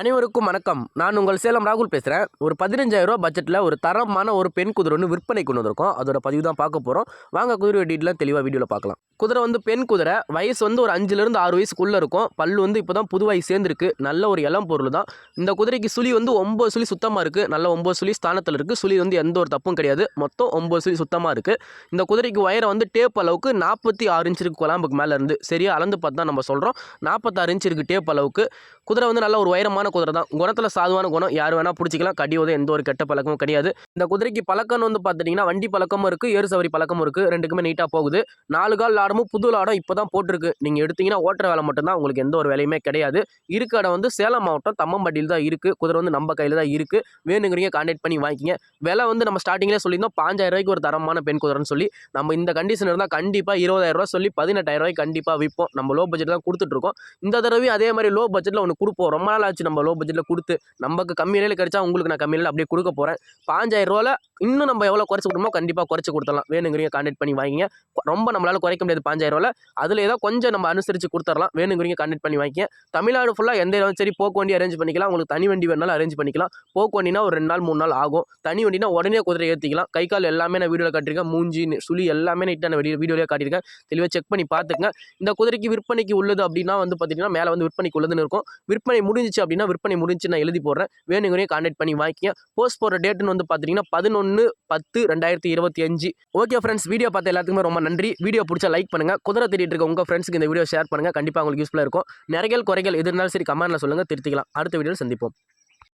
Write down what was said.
அனைவருக்கும் வணக்கம். நான் உங்கள் சேலம் ராகுல் பேசுகிறேன் ஒரு பதினஞ்சாயிரம் பட்ஜெட்டில் ஒரு தரமான ஒரு பெண் குதிரை ஒன்று விற்பனை கொண்டு வந்திருக்கோம். அதோட பதிவு தான் பார்க்க போகிறோம் வாங்க குதிரை டீட்டெயிலாம் தெளிவாக வீடியோவில் பார்க்கலாம். குதிரை வந்து பெண் குதிரை. வயசு வந்து ஒரு அஞ்சுலேருந்து ஆறு வயசுக்குள்ளே இருக்கும். பல் வந்து இப்போ தான் புதுவாய் சேர்ந்துருக்கு. நல்ல ஒரு இளம் பொருள் தான். இந்த குதிரைக்கு சுழி வந்து ஒம்பது சுழி சுத்தமாக இருக்குது நல்ல ஒம்பது சுழி ஸ்தானத்தில் இருக்குது சுழி வந்து எந்த ஒரு தப்பும் கிடையாது. மொத்தம் ஒம்பது சுழி சுத்தமாக இருக்குது இந்த குதிரைக்கு உயரம் வந்து டேப் அளவுக்கு நாற்பத்தி ஆறு இன்ச் இருக்குது குழம்புக்கு மேலே இருந்து. சரியாக அளந்து பார்த்து தான் நம்ம சொல்கிறோம் நாற்பத்தாறு இன்ச் இருக்குது டேப் அளவுக்கு. குதிரை வந்து நல்ல ஒரு சாதுவான குதிரை தான். குணத்தில் சாதுவான குணம் யார் வேணால் பிடிச்சிக்கலாம். கடி எந்த ஒரு கெட்ட பழக்கமும் கிடையாது. இந்த குதிரைக்கு பழக்கம்னு வந்து பார்த்துட்டிங்கன்னா வண்டி பழக்கமும் இருக்குது ஏறு சவரி பழக்கமும் இருக்குது ரெண்டுக்குமே நீட்டாக போகுது. நாலு கால் லாடமும் புது லாடம் இப்போ தான் போட்டிருக்கு. நீங்கள் எடுத்தீங்கன்னா ஓட்டுற வேலை மட்டும்தான். உங்களுக்கு எந்த ஒரு வேலையுமே கிடையாது. இருக்க இடம் வந்து சேலம் மாவட்டம் தம்மம்பட்டியில் தான் இருக்குது குதிரை வந்து நம்ம கையில் தான் இருக்குது வேணுங்கிறீங்க கான்டாக்ட் பண்ணி வாங்கிக்கிங்க. விலை வந்து நம்ம ஸ்டார்டிங்லேயே சொல்லியிருந்தோம். பாஞ்சாயிரம் ரூபாய்க்கு ஒரு தரமான பெண் குதிரைன்னு சொல்லி நம்ம இந்த கண்டிஷன் இருந்தால் கண்டிப்பாக இருபதாயிரம் ரூபா சொல்லி பதினெட்டாயிரம் ரூபாய்க்கு கண்டிப்பாக விற்போம் நம்ம லோ பட்ஜெட் தான் கொடுத்துட்ருக்கோம் இந்த தடவையும் அதே மாதிரி லோ பட்ஜெட்டில் ஒன்று கொடுப்போம். ரொம்ப நாள் ஆச்சு நம்ம நம்ம லோ பட்ஜெட்டில் கொடுத்து நமக்கு கம்மி விலையில் கிடைச்சா உங்களுக்கு நான் கம்மி விலையில் அப்படியே கொடுக்க போகிறேன் பாஞ்சாயிரம் ரூபாவில் இன்னும் நம்ம எவ்வளோ குறைச்சி கொடுமோ கண்டிப்பாக குறைச்சி கொடுத்துடலாம். வேணுங்கிறீங்க கான்டெக்ட் பண்ணி வாங்கிங்க. ரொம்ப நம்மளால் குறைக்க முடியாது பாஞ்சாயிரம் ரூபாவில் அதில் ஏதோ கொஞ்சம் நம்ம அனுசரித்து கொடுத்துடலாம். வேணுங்கிறீங்க கான்டெக்ட் பண்ணி வாங்கிங்க. தமிழ்நாடு ஃபுல்லாக எந்த இடம் சரி போக்கு வண்டி அரேஞ்ச் பண்ணிக்கலாம். உங்களுக்கு தனி வண்டி வேணாலும் அரேஞ்ச் பண்ணிக்கலாம். போக்கு வண்டினா ஒரு ரெண்டு நாள் மூணு நாள் ஆகும். தனி வண்டினா உடனே குதிரை ஏற்றிக்கலாம் கை கால் எல்லாமே நான் வீடியோவில் காட்டியிருக்கேன். மூஞ்சி சுழி எல்லாமே நீட்டாக நான் வீடியோ வீடியோவில் காட்டியிருக்கேன். தெளிவாக செக் பண்ணி பார்த்துக்கங்க. இந்த குதிரைக்கு விற்பனைக்கு உள்ளது அப்படின்னா வந்து பார்த்தீங்கன்னா மேலே வந்து விற்பனைக்கு உள்ளதுன்னு இருக்கும். விற்பனை முடிஞ்சிச்சு அப்படின்னா விற்பனை முடிஞ்சு நான் எழுதி போடுறேன். வேணுங்கிறே கான்டாக்ட் பண்ணி வாங்கிக்க போஸ்ட் போடுற டேட்டுன்னு வந்து பார்த்தீங்கன்னா பதினொன்று பத்து ரெண்டாயிரத்தி இருபத்தி அஞ்சு. ஓகே ஃப்ரெண்ட்ஸ் வீடியோ பார்த்த எல்லாத்துக்குமே ரொம்ப நன்றி. வீடியோ பிடிச்சா லைக் பண்ணுங்கள் குதிரை தேடிட்டு இருக்க உங்கள் ஃப்ரெண்ட்ஸுக்கு இந்த வீடியோ ஷேர் பண்ணுங்கள் கண்டிப்பாக உங்களுக்கு யூஸ்ஃபுல்லாக இருக்கும். நிறைகள் குறைகள் எது இருந்தாலும் சரி கமெண்ட்டில் சொல்லுங்கள் திருத்திக்கலாம். அடுத்த வீடியோவில் சந்திப்போம்.